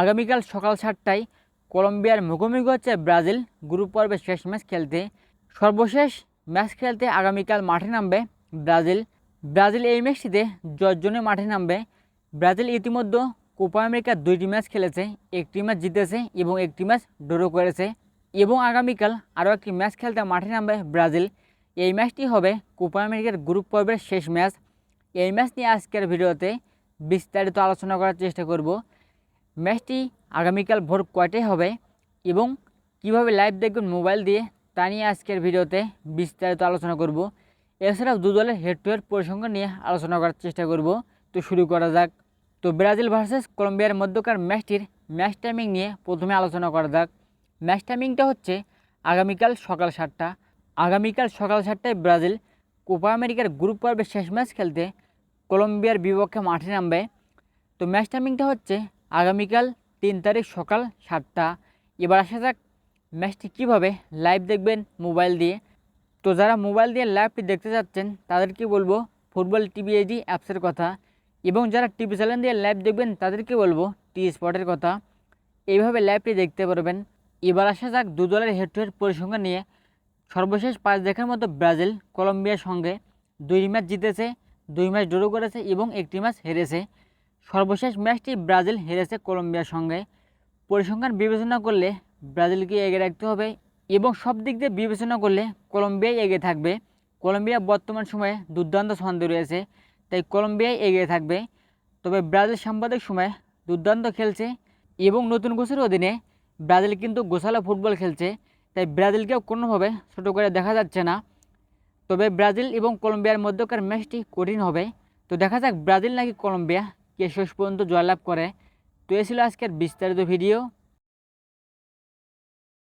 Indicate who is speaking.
Speaker 1: আগামীকাল সকাল সাতটায় কলম্বিয়ার মুখোমুখি হচ্ছে ব্রাজিল। গ্রুপ পর্বের শেষ ম্যাচ খেলতে। সর্বশেষ ম্যাচ খেলতে আগামীকাল মাঠে নামবে ব্রাজিল। ব্রাজিল এই ম্যাচটিতে জর্জনে মাঠে নামবে। ব্রাজিল ইতিমধ্যে কোপা আমেরিকার দুইটি ম্যাচ খেলেছে, একটি ম্যাচ জিতেছে এবং একটি ম্যাচ ড্র করেছে। এবং আগামীকাল আরও একটি ম্যাচ খেলতে মাঠে নামবে ব্রাজিল। এই ম্যাচটি হবে কোপা আমেরিকার গ্রুপ পর্বের শেষ ম্যাচ। এই ম্যাচ নিয়ে আজকের ভিডিওতে বিস্তারিত আলোচনা করার চেষ্টা করব। ম্যাচটি আগামীকাল ভোর কয়টায় হবে এবং কীভাবে লাইভ দেখবেন মোবাইল দিয়ে তা নিয়ে আজকের ভিডিওতে বিস্তারিত আলোচনা করব। এছাড়াও দু দলের হেড টু হেড পরিসংখ্যান নিয়ে আলোচনা করার চেষ্টা করব। তো শুরু করা যাক। তো ব্রাজিল ভার্সেস কলম্বিয়ার মধ্যকার ম্যাচটির ম্যাচ টাইমিং নিয়ে প্রথমে আলোচনা করা যাক। ম্যাচ টাইমিংটা হচ্ছে আগামীকাল সকাল সাতটা। আগামীকাল সকাল সাতটায় ব্রাজিল কোপা আমেরিকার গ্রুপ পর্বের শেষ ম্যাচ খেলতে কলম্বিয়ার বিপক্ষে মাঠে নামবে। তো ম্যাচ টাইমিংটা হচ্ছে আগামীকাল তিন তারিখ সকাল সাতটা। এবার আসা যাক ম্যাচটি কীভাবে লাইভ দেখবেন মোবাইল দিয়ে। তো যারা মোবাইল দিয়ে লাইভটি দেখতে চাচ্ছেন তাদেরকে বলব ফুটবল টিভি এইচডি অ্যাপসের কথা এবং যারা টিভি চ্যানেল দিয়ে লাইভ দেখবেন, তাদেরকে বলব টি স্পটের কথা। এইভাবে লাইভটি দেখতে পারবেন। এবার আসা যাক দু দলের হেড টু হেড পরিসংখ্যান নিয়ে। সর্বশেষ পাঁচ দেখার মতো ব্রাজিল, কলম্বিয়ার সঙ্গে দুই ম্যাচ জিতেছে, দুই ম্যাচ ড্র করেছে এবং একটি ম্যাচ হেরেছে। সর্বশেষ ম্যাচটি ব্রাজিল হেরেছে কলম্বিয়ার সঙ্গে। পরিসংখ্যান বিবেচনা করলে ব্রাজিলকে এগিয়ে রাখতে হবে এবং সব দিক দিয়ে বিবেচনা করলে কলম্বিয়াই এগিয়ে থাকবে। কলম্বিয়া বর্তমান সময়ে দুর্দান্ত ছন্দে রয়েছে, তাই কলম্বিয়াই এগিয়ে থাকবে। তবে ব্রাজিল সাম্প্রতিক সময়ে দুর্দান্ত খেলছে এবং নতুন কোচের অধীনে ব্রাজিল কিন্তু গোসালা ফুটবল খেলছে, তাই ব্রাজিলকেও কোনোভাবে ছোটো করে দেখা যাচ্ছে না। তবে ব্রাজিল এবং কলম্বিয়ার মধ্যকার ম্যাচটি কঠিন হবে। তো দেখা যাক ব্রাজিল নাকি কলম্বিয়া কে শেষ পর্যন্ত জয়লাভ করে। তো এ ছিল আজকের বিস্তারিত ভিডিও